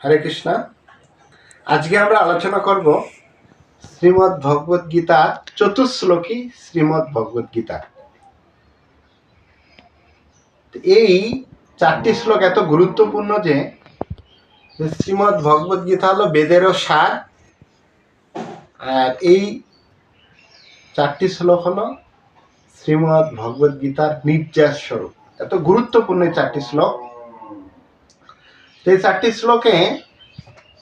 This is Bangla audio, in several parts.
হরে কৃষ্ণ। আজকে আমরা আলোচনা করব শ্রীমদ্ ভগবদ গীতা চতুশ্লোকী শ্রীমদ্ ভগবদ গীতা। এই চারটি শ্লোক এত গুরুত্বপূর্ণ যে শ্রীমদ্ ভগবদ গীতা হলো বেদেরও সার। আর এই চারটি শ্লোক হলো শ্রীমদ্ ভগবদ গীতার নির্যাস স্বরূপ। এত গুরুত্বপূর্ণ চারটি শ্লোক। এই চারটি শ্লোকে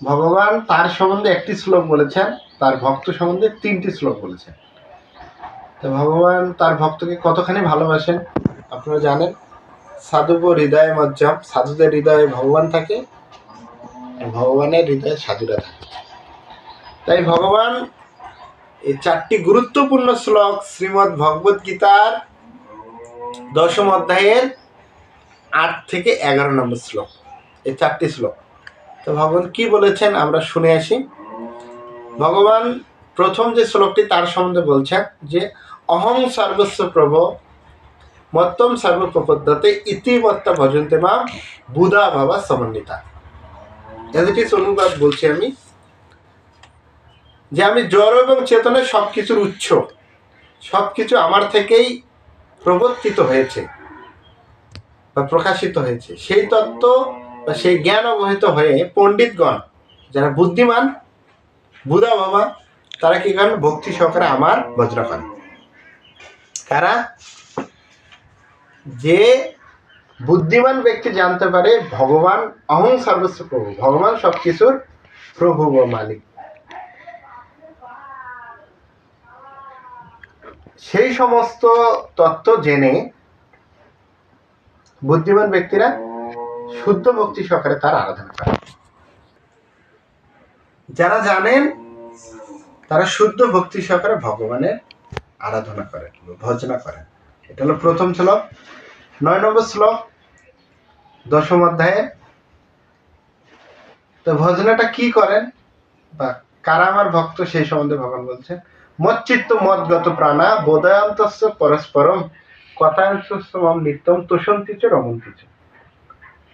ভগবান তার সম্বন্ধে একটি শ্লোক বলেছেন, তার ভক্ত সম্বন্ধে তিনটি শ্লোক বলেছেন। তো ভগবান তার ভক্তকে কতখানি ভালোবাসেন আপনারা জানেন? সাধুব হৃদয় মজ্জম, সাধুদের হৃদয়ে ভগবান থাকে ভগবানের হৃদয়ে সাধুরা থাকে। তাই ভগবান এই চারটি গুরুত্বপূর্ণ শ্লোক শ্রীমদ্ ভগবদ গীতার দশম অধ্যায়ের আট থেকে এগারো নম্বর শ্লোক। এই চারটি শ্লোক। তো ভগবান কি বলেছেন আমরা শুনে আসি। ভগবান প্রথম যে শ্লোকটি তার সম্বন্ধে বলছেন যে, অহং সর্বস্ব প্রভ, মত্তম সর্বপ্রপদ্যতে ইতিমত্তা ভজন্তে মা বুধা ভাবা সমন্বিতা। এদিকে অনুবাদ বলছি আমি। যে আমি জড় এবং চেতনের সব কিছুর উৎস সব কিছু আমার থেকেই প্রবর্তিত হয়েছে বা প্রকাশিত হয়েছে। সেই তত্ত্ব বা সেই জ্ঞান অবহিত হয়ে পণ্ডিতগণ, যারা বুদ্ধিমান, বুধা বাবা, তারা কি করেন? ভক্তি সহকারে আমার বজ্র করেন। কারা? যে বুদ্ধিমান ব্যক্তি জানতে পারে ভগবান অহং সর্বস্ব প্রভু, ভগবান সব কিছুর প্রভু বা মালিক। সেই সমস্ত তত্ত্ব জেনে বুদ্ধিমান ব্যক্তিরা শুদ্ধ ভক্তি সহকারে তার আরাধনা করে। যারা জানেন, তারা শুদ্ধ ভক্তি সহকারে ভগবানের আরাধনা করেন, ভজনা করেন। এটা হলো প্রথম শ্লোক। নয় নম্বর শ্লোক, দশম অধ্যায়ে। তো ভজনাটা কি করেন? বা কারা আমার ভক্ত সেই সম্বন্ধে ভগবান বলছেন, মচ্চিত্ত মদগত প্রাণা, বোধায়ন্তস্য পরস্পরম মম নিত্যম তুষন্তিচ রমন্তিচ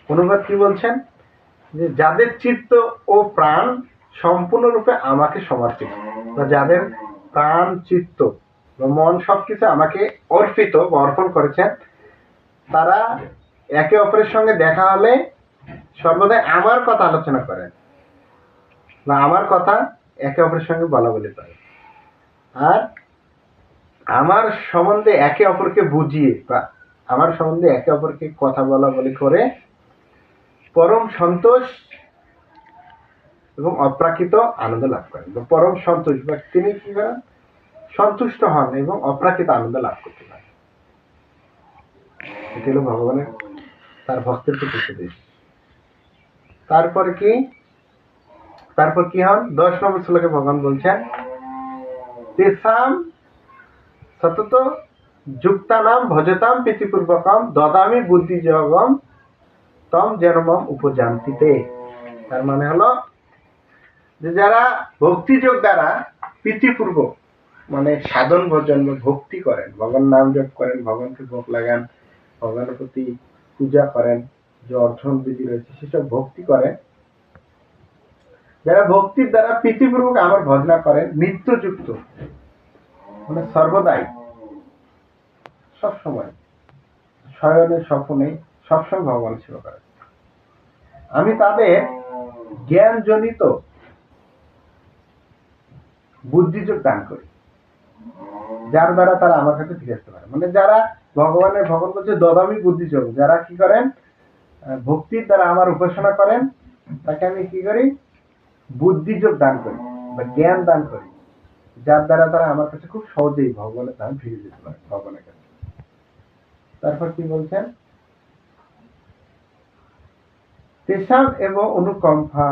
অনুবাদ কি বলছেন? যে যাদের চিত্ত ও প্রাণ সম্পূর্ণরূপে আমাকে সমর্পিত, বা যাদের প্রাণ, চিত্ত মন সবকিছু আমাকে অর্পিত বা অর্পণ করেছেন, তারা একে অপরের সঙ্গে দেখা হলে সর্বদাই আমার কথা আলোচনা করেন বা আমার কথা একে অপরের সঙ্গে বলা বলি করে আর আমার সম্বন্ধে একে অপরকে বুঝিয়ে বা আমার সম্বন্ধে একে অপরকে কথা বলা বলি করে পরম সন্তোষ এবং অপ্রাকৃত আনন্দ লাভ করেন। পরম সন্তোষ বা তিনি কি করেন? সন্তুষ্ট হন এবং অপ্রাকৃত আনন্দ লাভ করতে পারেন। এটি হলো ভগবানের, তার ভক্তের প্রতি উপদেশ। তারপরে কি? তারপর কি হন? দশ নম্বর শ্লোকে ভগবান বলছেন তেসাম সতত যুক্তানাম ভজতাম প্রীতিপূর্বকম দদামি বুদ্ধি জগম তম জন্মম উপজান্তিতে। তার মানে হলো যে যারা ভক্তিযোগ দ্বারা প্রীতিপূর্বক মানে সাধন ভজন ভক্তি করেন, ভগবান নাম জপ করেন, ভগবানকে ভোগ লাগান, ভগবানের প্রতি পূজা করেন, যে অর্জন বিধি রয়েছে সেসব ভক্তি করেন। যারা ভক্তির দ্বারা প্রীতিপূর্বক আমার ভজনা করেন, নিত্যযুক্ত মানে সর্বদাই সব সময় শয়নে, স্বপনে সবসময় ভগবানের সেবা করে। আমি তাদের জ্ঞানজনিত বুদ্ধিযোগ দান করি। যার দ্বারা তারা আমার কাছে ফিরে আসতে পারে। মানে যারা ভগবানের ভগবান বলছে দদামি বুদ্ধিযোগ, যারা কি করেন ভক্তির দ্বারা আমার উপাসনা করেন, তাকে আমি কি করি? বুদ্ধিযোগ দান করি বা জ্ঞান দান করি। যার দ্বারা তারা আমার কাছে খুব সহজেই ভগবানের ধাম ফিরে যেতে পারে, ভগবানের কাছে। তারপর কি বলছেন? তেষাম এবং অনুকম্পা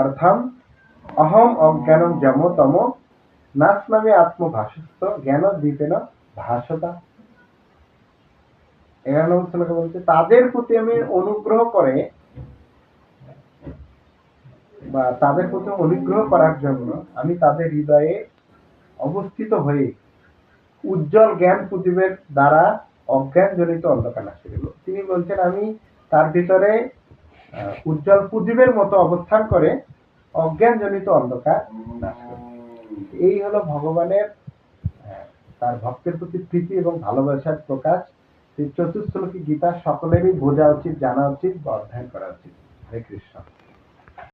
অর্থাম অহম অজ্ঞানম যম তম নাস্নামে আত্মভাষস্থ জ্ঞান দ্বীপেন ভাষতা এগারো নম্বর শ্লোকে বলছে, তাদের প্রতি আমি অনুগ্রহ করে বা তাদের প্রতি অনুগ্রহ করার জন্য আমি তাদের হৃদয়ে অবস্থিত হয়ে উজ্জ্বল জ্ঞান প্রদীপের দ্বারা অজ্ঞান জনিত অন্ধকার গেল তিনি বলছেন, আমি তার ভিতরে উজ্জ্বল প্রদীপের মতো অবস্থান করে অজ্ঞানজনিত অন্ধকার নাশ করে। এই হলো ভগবানের তার ভক্তের প্রতি প্রীতি এবং ভালোবাসার প্রকাশ। সেই চতুর্থ গীতা সকলেরই বোঝা উচিত, জানা উচিত বা অধ্যয়ন করা উচিত। হরে কৃষ্ণ।